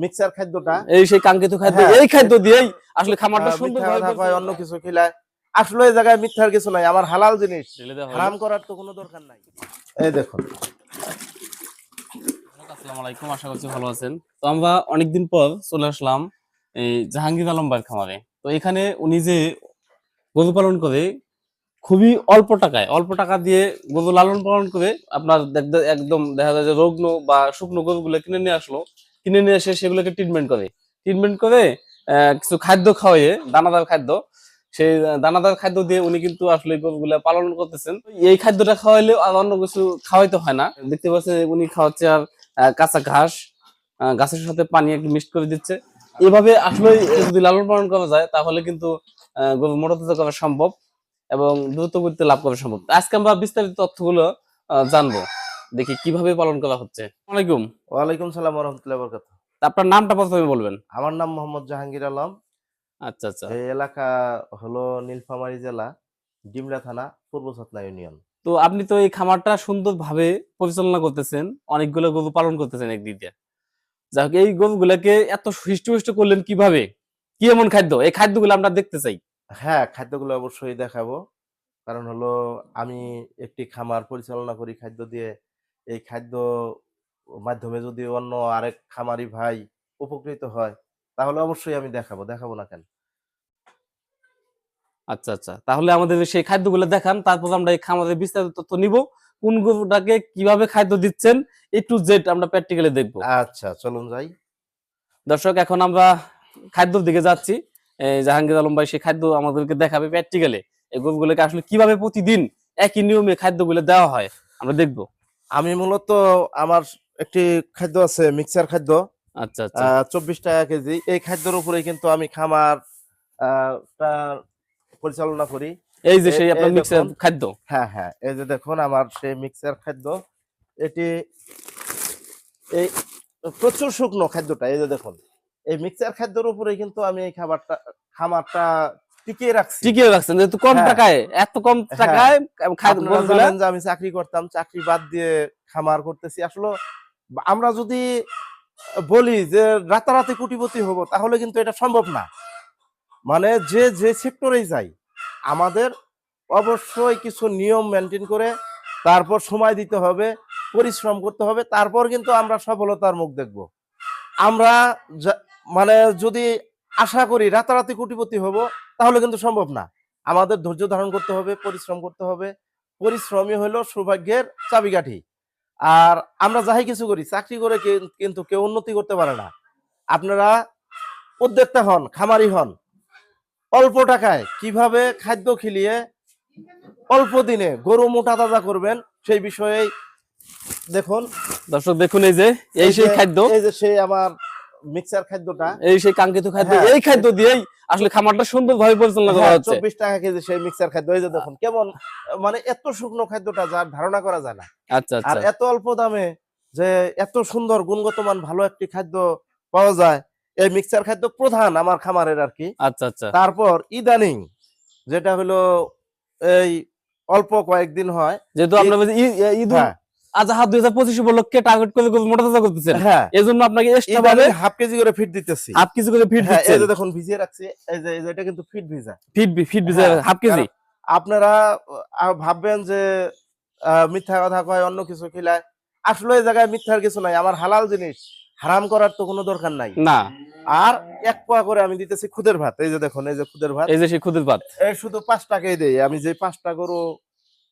Mixer খাদ্যটা এই সেই কাঙ্ক্ষিত খাদ্য হ্যাঁ। এই খাদ্য দিয়েই আসলে খামারটা মিথ্যা অন্য কিছু খিলায় আসলে এই জায়গায় মিথ্যার কিছু নাই আমার হালাল জিনিস। হারাম করার তো কোনো দরকার নাই। এই দেখুন। আসসালামু আলাইকুম আশা করছি ভালো আছেন। তো আমরা অনেকদিন পর চলে আসলাম এই জাহাঙ্গীর আলম ভাইয়ের খামারে। তো এখানে উনি যে গরু পালন করে খুবই অল্প টাকায় অল্প টাকা দিয়ে গরু লালন পালন করে আপনার দেখ- একদম দেখা যায় যে রগ্ন বা শুকনো গরুগুলো কিনে নিয়ে আসলো। কিনে নিয়ে এসে সেগুলোকে ট্রিটমেন্ট করে। ট্রিটমেন্ট করে কিছু খাদ্য খাওয়াইয়ে দানাদার খাদ্য। সেই দানাদার খাদ্য দিয়ে উনি কিন্তু আসলে গরুগুলো পালন করতেছেন। এই খাদ্যটা খাওয়াইলেও আর অন্য কিছু খাওয়াইতে হয় না। দেখতে পাচ্ছেন উনি খাওয়াচ্ছে আর কাঁচা ঘাস গাছের সাথে পানি একটু মিক্সড করে দিচ্ছে। এভাবে আসলে যদি লালন পালন করা যায়, তাহলে কিন্তু গরু মোটাতাজা করা সম্ভব এবং দ্রুত গতিতে লাভ করা সম্ভব। আজকে আমরা বিস্তারিত তথ্যগুলো জানব। দেখি কীভাবে পালন করা হচ্ছে। ওয়ালাইকুম ওয়ালাইকুম সালাম রহমতুল্লাহ বরকাত আপনার নামটা প্রথমে বলবেন। আমার নাম মোহাম্মদ জাহাঙ্গীর আলম। আচ্ছা আচ্ছা। এই এলাকা হলো নীলফামারী জেলা ডিমলা থানা পূর্ব ছাতনা ইউনিয়ন। তো আপনি তো এই খামারটা সুন্দরভাবে পরিচালনা করতেছেন অনেকগুলো গরু পালন করতেছেন একদিক দিয়ে। যাই হোক এই গরুগুলাকে এত হৃষ্ট করলেন কীভাবে? কি এমন খাদ্য? এই খাদ্যগুলো আমরা দেখতে চাই। হ্যাঁ খাদ্যগুলো অবশ্যই দেখাবো। কারণ হলো আমি একটি খামার পরিচালনা করি খাদ্য দিয়ে। এই খাদ্য মাধ্যমে যদি অন্য আরেক খামারি ভাই উপকৃত হয় তাহলে অবশ্যই আমি দেখাবো। দেখাবো না কেন? আচ্ছা আচ্ছা। তাহলে আমাদের সেই খাদ্যগুলো দেখান তারপর আমরা এই খামারের বিস্তারিত তথ্য নিব। কোন গরুটাকে কীভাবে খাদ্য দিচ্ছেন এ টু জেড আমরা প্র্যাকটিক্যালি দেখব। আচ্ছা চলুন যাই। দর্শক এখন আমরা খাদ্যর দিকে যাচ্ছি। জাহাঙ্গীর আলম ভাই সেই খাদ্য আমাদেরকে দেখাবে প্র্যাকটিক্যালি এই গরুগুলোকে আসলে কীভাবে প্রতিদিন একই নিয়মে খাদ্যগুলো দেওয়া হয় আমরা দেখব। আমি মূলত আমার একটি খাদ্য আছে মিক্সার খাদ্য। আচ্ছা আচ্ছা। চব্বিশ টাকা কেজি। এই খাদ্যের উপরে কিন্তু আমি খামার আহ, পরিচালনা করি। এই যে সেই আপনার মিক্সার খাদ্য? হ্যাঁ হ্যাঁ। এই যে দেখুন আমার সেই মিক্সার খাদ্য। এটি এই প্রচুর শুকনো খাদ্যটা এই যে দেখুন। এই মিক্সার খাদ্যের উপরে কিন্তু আমি এই খাবারটা খামারটা টিকিয়ে রাখছি। টিকিয়ে রাখছেন যেহেতু কম হ্যাঁ। টাকায় এত কম টাকায় খাদ্য আপনারা গরুগুলা জানেন যে আমি চাকরি করতাম চাকরি বাদ দিয়ে খামার করতেছি। আসলে আমরা যদি বলি যে রাতারাতি কোটিপতি হব তাহলে কিন্তু এটা সম্ভব না। মানে যে যে সেক্টরেই যাই আমাদের অবশ্যই কিছু নিয়ম মেনটেন করে তারপর সময় দিতে হবে পরিশ্রম করতে হবে তারপর কিন্তু আমরা সফলতার মুখ দেখব। আমরা মানে যদি আশা করি রাতারাতি কোটিপতি হব তাহলে কিন্তু সম্ভব না। আমাদের ধৈর্য ধারণ করতে হবে পরিশ্রম করতে হবে। পরিশ্রমই হলো সৌভাগ্যের চাবিকাঠি। আর আমরা যাই কিছু করি চাকরি করে কিন্তু কেউ উন্নতি করতে পারে না। আপনারা উদ্যোক্তা হন খামারি হন। অল্প টাকায় কীভাবে খাদ্য খিলিয়ে অল্প দিনে গরু মোটা তাজা করবেন সেই বিষয়ে দেখুন। দর্শক দেখুন এই যে এই সেই খাদ্য। এই যে সেই আমার মিক্সার খাদ্যটা। এই সেই কাঙ্ক্ষিত খাদ্য হ্যাঁ। এই খাদ্য দিয়েই আসলে খামারটা সুন্দরভাবে পরিচালনা করা হচ্ছে। চব্বিশ টাকা কেজি সেই মিক্সার খাদ্য এই যে দেখুন কেমন মানে এত শুকনো খাদ্যটা যার ধারণা করা যায় না। আচ্ছা আর আচ্ছা এত অল্প দামে যে এত সুন্দর গুণগত মান ভালো একটি খাদ্য পাওয়া যায় এই মিক্সার খাদ্য প্রধান আমার খামারের আর কি। আচ্ছা আচ্ছা। তারপর ইদানিং যেটা হলো এই অল্প কয়েকদিন হয় যেহেতু আপনার বলছে ই- ই- ঈদ আজহা দুই হাজার পঁচিশ উপলক্ষে টার্গেট করে মোটা তাজা করতেছেন। হ্যাঁ। এই জন্য আপনাকে এক্সট্রা ভাবে হাফ কেজি করে ফিট দিতেছি। হাফ কেজি করে ফিট এই যে দেখুন ভিজিয়ে রাখছি। এই যে এটা কিন্তু ফিট ভিজা। ফিট ফিট ভিজে হাফ কেজি। আপনারা ভাববেন যে মিথ্যা কথা কয় অন্য কিছু খিলায়। আসলে এই জায়গায় মিথ্যার কিছু নাই। আমার হালাল জিনিস হারাম করার তো কোনো দরকার নাই। না। আর এক পোয়া করে আমি দিতেছি খুদের ভাত। এই যে দেখুন এই যে খুদের ভাত। এই যে সেই খুদের ভাত। শুধু পাঁচ টাকাই দেই। আমি যে পাঁচটা করো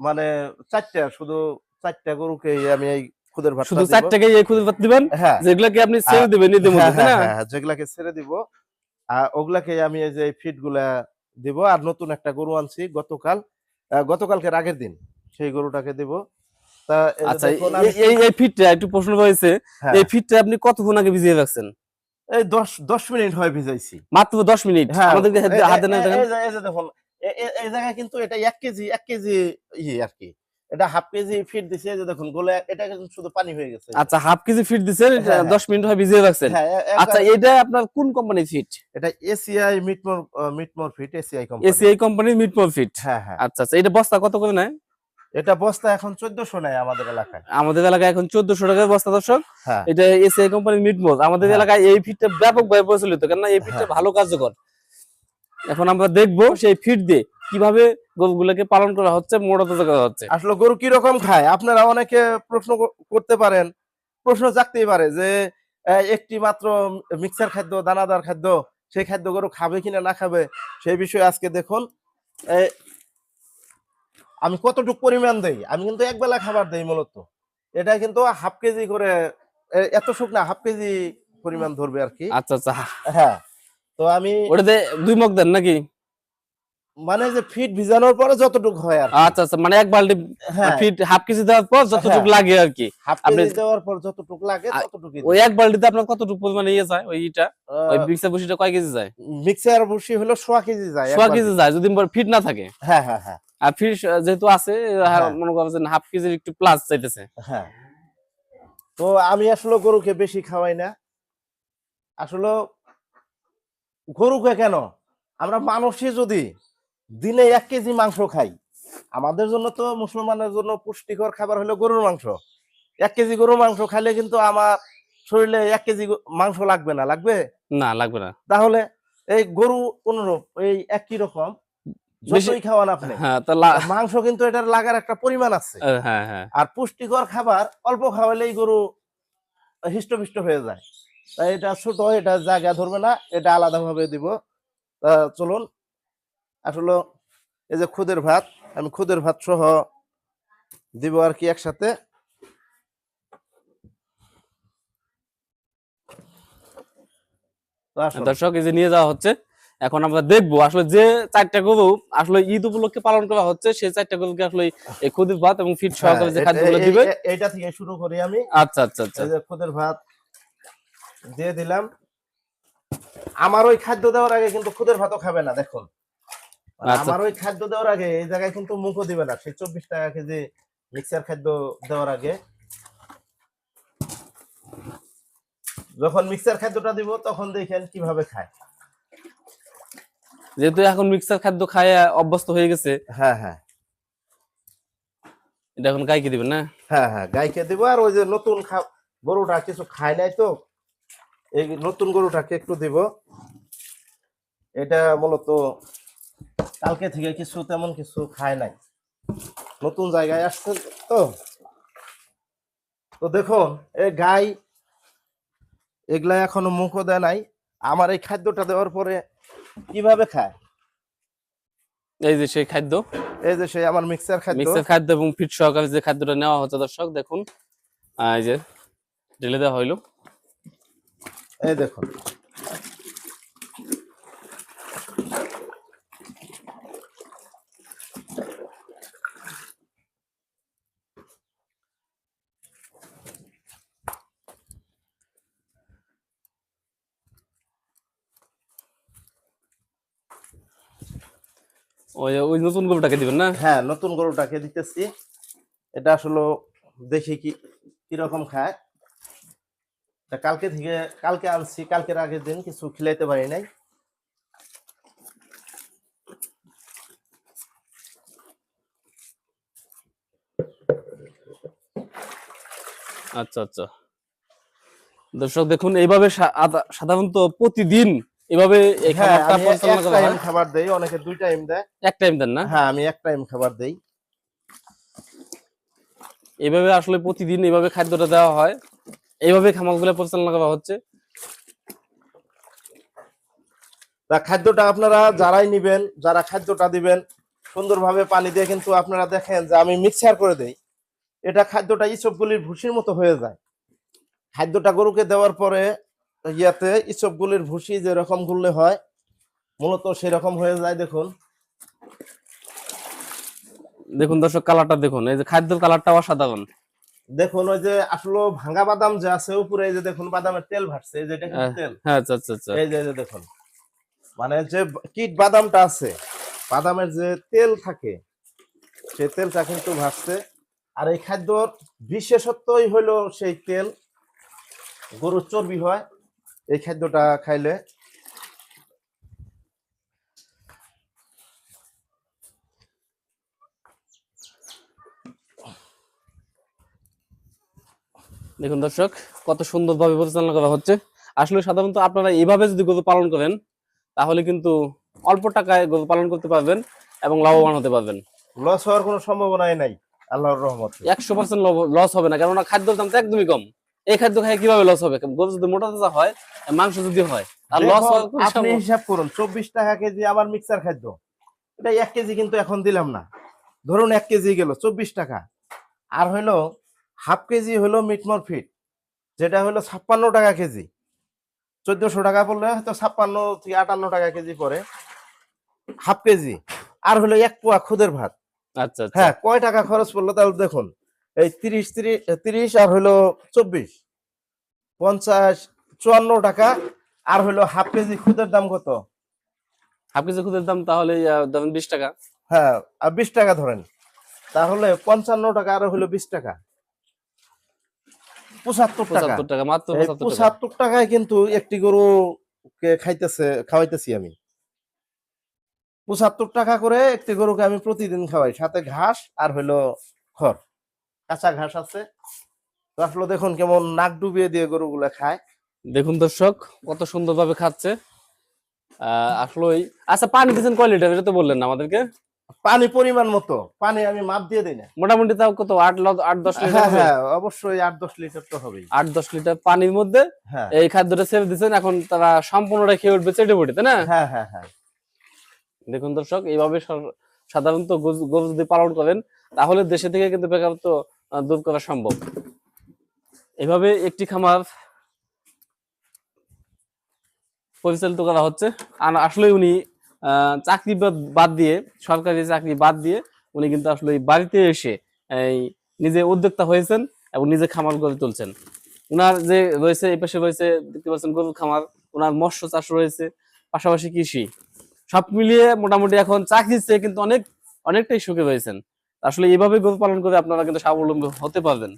মানে চারটা শুধু চারটা গরুকে আমি এই খুদের ভাত শুধু চার টাকায় এই খুদের ভাত দিবেন? হ্যাঁ। যেগুলাকে আপনি ছেড়ে দিবেন ঈদের হ্যাঁ, মধ্যে তাই না? হ্যাঁ, হ্যাঁ, যেগুলাকে ছেড়ে দিব। আর ওগুলাকে আমি এই যে ফিডগুলা দিব আর নতুন একটা গরু আনছি গতকাল। গতকালকের আগের দিন সেই গরুটাকে দিব। তা আচ্ছা এই- এই ফিটটা একটু প্রশ্ন রয়েছে হ্যাঁ, এই ফিটটা আপনি কতক্ষণ আগে ভিজিয়ে রাখছেন? এই দশ দশ মিনিট হয় ভিজাইছি। মাত্র দশ মিনিট? হ্যাঁ, আমাদেরকে এই- এই- হাতে না দেখেন এই যে- দেখুন এই জায়গায় কিন্তু এটা এক কেজি এক কেজি ইয়ে আর কি। এটা হাফ কেজি ফিট দিছে যে দেখুন গোলে এটা কিন্তু শুধু পানি হয়ে গেছে। আচ্ছা হাফ কেজি ফিট হ্যাঁ। দশ মিনিট হয় ভিজিয়ে রাখছেন। হ্যাঁ আচ্ছা এটা আপনার কোন কোম্পানির ফিট এটা ACI মিটমোর মিটমোর feed ACI company ACI কোম্পানির মিড ফিট হ্যাঁ হ্যাঁ। আচ্ছা আচ্ছা এটা বস্তা কত করে নেয়? এটা বস্তা এখন চোদ্দশো নেয় আমাদের এলাকায়। আমাদের এলাকায় এখন চোদ্দশো টাকা বস্তা দর্শক। হ্যাঁ। এটা এসএ কোম্পানির মিট মোজ আমাদের হ্যাঁ। এলাকায় এই ফিটটা ব্যাপকভাবে প্রচলিত কেননা এই ফিটটা। ভালো কার্যকর। এখন আমরা দেখব সেই ফিট দিয়ে কীভাবে গরুগুলোকে পালন করা হচ্ছে মোটা তাজা করা হচ্ছে। আসলে গরু কি রকম খায়? আপনারা অনেকে প্রশ্ন করতে পারেন প্রশ্ন জাগতেই পারে যে একটি মাত্র মিক্সার খাদ্য দানাদার খাদ্য সেই খাদ্য গরু খাবে কিনা না খাবে সেই বিষয়ে আজকে দেখুন আমি কতটুকু পরিমাণ দেই? আমি কিন্তু এক বেলা খাবার দেই মূলত। এটা কিন্তু হাফ কেজি করে এত শুকনা হাফ কেজি পরিমাণ ধরবে আর কি। আচ্ছা আচ্ছা। হ্যাঁ। তো আমি ওটাতে দুই মগ দেন নাকি? মানে যে ফিট ভিজানোর পরে যতটুকু হয় আর। আচ্ছা আচ্ছা মানে এক বালতি হ্যাঁ। ফিট হাফ কেজি দেওয়ার পর যতটুকু হ্যাঁ। লাগে আর কি। হাফ কেজি দেওয়ার পর যতটুকু লাগে ততটুকু ওই এক বালতিতে আপনার কতটুকু পরিমাণে ইয়ে যায় ওই ইটা? ওই মিক্সার বসিটা কয় কেজি যায়? মিক্সার ভুসি হলো সোয়া কেজি যায় সোয়া একবার। কেজি যায় যদি ফিট না থাকে। হ্যাঁ হ্যাঁ হ্যাঁ। আর ফিট যেহেতু আছে হ্যাঁ। মনে করছেন হাফ কেজির একটু প্লাস চাইতেছে। হ্যাঁ। তো আমি আসলে গরুকে বেশি খাওয়াই না। আসলে গরুকে কেন? আমরা মানুষই যদি দিনে এক কেজি মাংস খাই আমাদের জন্য তো মুসলমানের জন্য পুষ্টিকর খাবার হলো গরুর মাংস। এক কেজি গরুর মাংস খাইলে কিন্তু আমার শরীরে এক কেজি মাংস লাগবে না লাগবে? না লাগবে না। তাহলে এই গরু অনুরূপ এই একই রকম বেশি- যতই খাওয়ান আপনি হ্যাঁ তা মাংস কিন্তু এটার লাগার একটা পরিমাণ আছে। হ্যাঁ হ্যাঁ। আর পুষ্টিকর খাবার অল্প খাওয়ালেই গরু হৃষ্টপুষ্ট হয়ে যায়। তাই এটা ছোট এটা জায়গা ধরবে না এটা আলাদা ভাবে দিব চলুন আসলে এই যে খুদের ভাত আমি খুদের ভাত সহ দিব আর কি একসাথে। দর্শক এই যে নিয়ে যাওয়া হচ্ছে এখন আমরা দেখব আসলে যে চারটা গরু আসলে ঈদ উপলক্ষে পালন করা হচ্ছে সেই চারটা গরুকে আসলে এই খুদির ভাত এবং ফিট হ্যাঁ, সহকারে যে খাদ্যগুলো দিবে। এটা থেকে শুরু করি আমি। আচ্ছা আচ্ছা আচ্ছা। এই যে খুদের ভাত দিয়ে দিলাম। আমার ওই খাদ্য দেওয়ার আগে কিন্তু খুদের ভাতও খাবে না দেখুন। আচ্ছা। আমার ওই খাদ্য দেওয়ার আগে এই জায়গায় কিন্তু মুখও দিবে না সেই চব্বিশ টাকা কেজি মিক্সার খাদ্য দেওয়ার আগে। যখন মিক্সার খাদ্যটা দিব তখন দেখেন কীভাবে খায়। যেহেতু এখন মিক্সার খাদ্য খায় অভ্যস্ত হয়ে গেছে। হ্যাঁ হ্যাঁ। এটা এখন গাইকে দিবেন না? হ্যাঁ হ্যাঁ গাইকে দিব। আর ওই যে নতুন খা- গরুটা কিছু খায় নাই তো এই নতুন গরুটাকে একটু দিব। এটা মূলত কালকে থেকে কিছু তেমন কিছু খায় নাই। নতুন জায়গায় আসছে তো। তো দেখুন এই গাই এগুলা এখনও মুখও দেয় নাই। আমার এই খাদ্যটা দেওয়ার পরে কীভাবে খায়? এই যে সেই খাদ্য। এই যে সেই আমার মিক্সার খাদ্য। মিক্সার খাদ্য এবং ফিট সহকারে যে খাদ্যটা নেওয়া হচ্ছে দর্শক দেখুন। এই যে ঢেলে দেওয়া হইল। এই দেখুন। ওই ওই নতুন গরুটাকে দিবেন না? হ্যাঁ নতুন গরুটাকে দিতেছি। এটা আসলে দেখি কি কীরকম খায়। তা কালকে থেকে কালকে আনছি কালকের আগের দিন কিছু খিলাইতে পারি নাই। আচ্ছা আচ্ছা। দর্শক দেখুন এইভাবে সাধারণত প্রতিদিন এভাবে হ্যাঁ খাবার দেই অনেকে দুই টাইম দেয়। এক টাইম দেন না? হ্যাঁ আমি এক টাইম খাবার দেই। এইভাবে আসলে প্রতিদিন এইভাবে খাদ্যটা দেওয়া হয়। এইভাবে খামারগুলো পরিচালনা করা হচ্ছে। তা খাদ্যটা আপনারা যারাই নিবেন যারা খাদ্যটা দিবেন সুন্দরভাবে পানি দিয়ে কিন্তু আপনারা দেখেন যে আমি মিক্সার করে দেই। এটা খাদ্যটা ইসবগুলির ভুসির মতো হয়ে যায়। খাদ্যটা গরুকে দেওয়ার পরে ইয়াতে ইসবগুলির ভুসি যেরকম গুললে হয় মূলত সেরকম হয়ে যায় দেখুন। দেখুন দর্শক কালারটা দেখুন। এই যে খাদ্যের কালারটা অসাধারণ। দেখুন ওই যে আসলে ভাঙা বাদাম যে আছে উপরে এই যে দেখুন বাদামের তেল ভাসছে এই যে এটা কিন্তু। তেল হ্যাঁ আচ্ছা আচ্ছা আচ্ছা এই যে যে দেখুন মানে যে কিট বাদামটা আছে বাদামের যে তেল থাকে সেই তেলটা কিন্তু ভাসছে আর এই খাদ্যর বিশেষত্বই হলো সেই তেল গরুর চর্বি হয় এই খাদ্যটা খাইলে দেখুন দর্শক কত সুন্দরভাবে পরিচালনা করা হচ্ছে। আসলে সাধারণত আপনারা এইভাবে যদি গরু পালন করেন তাহলে কিন্তু অল্প টাকায় গরু পালন করতে পারবেন এবং লাভবান হতে পারবেন। লস হওয়ার কোনো সম্ভাবনাই নাই আল্লাহর রহমত। একশো পার্সেন্ট লস হবে না কেননা খাদ্যের দাম তো একদমই কম। এই খাদ্য খাই কীভাবে লস হবে? গরু যদি মোটা তাজা হয় মাংস যদি হয় আর লস আপনি হিসাব করুন চব্বিশ টাকা কেজি আমার মিক্সার খাদ্য। এটা এক কেজি কিন্তু এখন দিলাম না। ধরুন এক কেজি গেল চব্বিশ টাকা। আর হইল হাফ কেজি হলো মিটমর ফিট যেটা হলো ছাপ্পান্ন টাকা কেজি। চোদ্দশো টাকা পড়লে হয়তো ছাপ্পান্ন থেকে আটান্ন টাকা কেজি পরে হাফ কেজি। আর হলো এক পোয়া খুদের ভাত। আচ্ছা আচ্ছা। হ্যাঁ কয় টাকা খরচ পড়ল? তাহলে দেখুন এই তিরিশ তিরিশ আর হলো চব্বিশ পঞ্চাশ চুয়ান্ন টাকা। আর হলো হাফ কেজি খুদের দাম কত? হাফ কেজি খুদের দাম তাহলে ধরেন বিশ টাকা। হ্যাঁ আর বিশ টাকা ধরেন। তাহলে পঞ্চান্ন টাকা আর হলো বিশ টাকা। পঁচাত্তর পঁচাত্তর টাকা মাত্র পঁচাত্তর টাকায় কিন্তু একটি গরুকে খাইতেছে খাওয়াইতেছি আমি। পঁচাত্তর টাকা করে একটি গরুকে আমি প্রতিদিন খাওয়াই সাথে ঘাস আর হলো খড়। কাঁচা ঘাস আছে। আসলে দেখুন কেমন নাক ডুবিয়ে দিয়ে গরুগুলা খায়। দেখুন দর্শক কত সুন্দরভাবে খাচ্ছে। আহ, আসলে আচ্ছা পানি দিচ্ছেন কয় লিটার? এটা তো বললেন না আমাদেরকে। পানি পরিমাণ মতো। পানি আমি মাপ দিয়ে দিই না। মোটামুটি তাও কত? আট আট দশ লিটার হ্যাঁ হ্যাঁ? অবশ্যই আট দশ লিটার তো হবেই। আট দশ লিটার পানির মধ্যে হ্যাঁ। এই খাদ্যটা ছেড়ে দিচ্ছেন এখন তারা সম্পূর্ণটা খেয়ে উঠবে চেটে পড়ে তাই না? হ্যাঁ হ্যাঁ হ্যাঁ। দেখুন দর্শক এইভাবে সাধারণত গরু- যদি পালন করেন তাহলে দেশে থেকে কিন্তু বেকারত্ব দূর করা সম্ভব। এভাবে একটি খামার পরিচালিত করা হচ্ছে। আর আসলে উনি চাকরি বাদ- দিয়ে, সরকারি চাকরি বাদ দিয়ে উনি কিন্তু আসলে বাড়িতে এসে এই নিজে উদ্যোক্তা হয়েছেন এবং নিজে খামার গড়ে তুলছেন। উনার যে রয়েছে, এই পাশে রয়েছে, দেখতে পাচ্ছেন গরুর খামার ওনার মৎস্য চাষ রয়েছে, পাশাপাশি কৃষি। সব মিলিয়ে মোটামুটি এখন চাকরির চেয়ে কিন্তু অনেক, অনেকটাই সুখে রয়েছেন। আসলে এইভাবে গরু পালন করে আপনারা কিন্তু স্বাবলম্বী হতে পারবেন।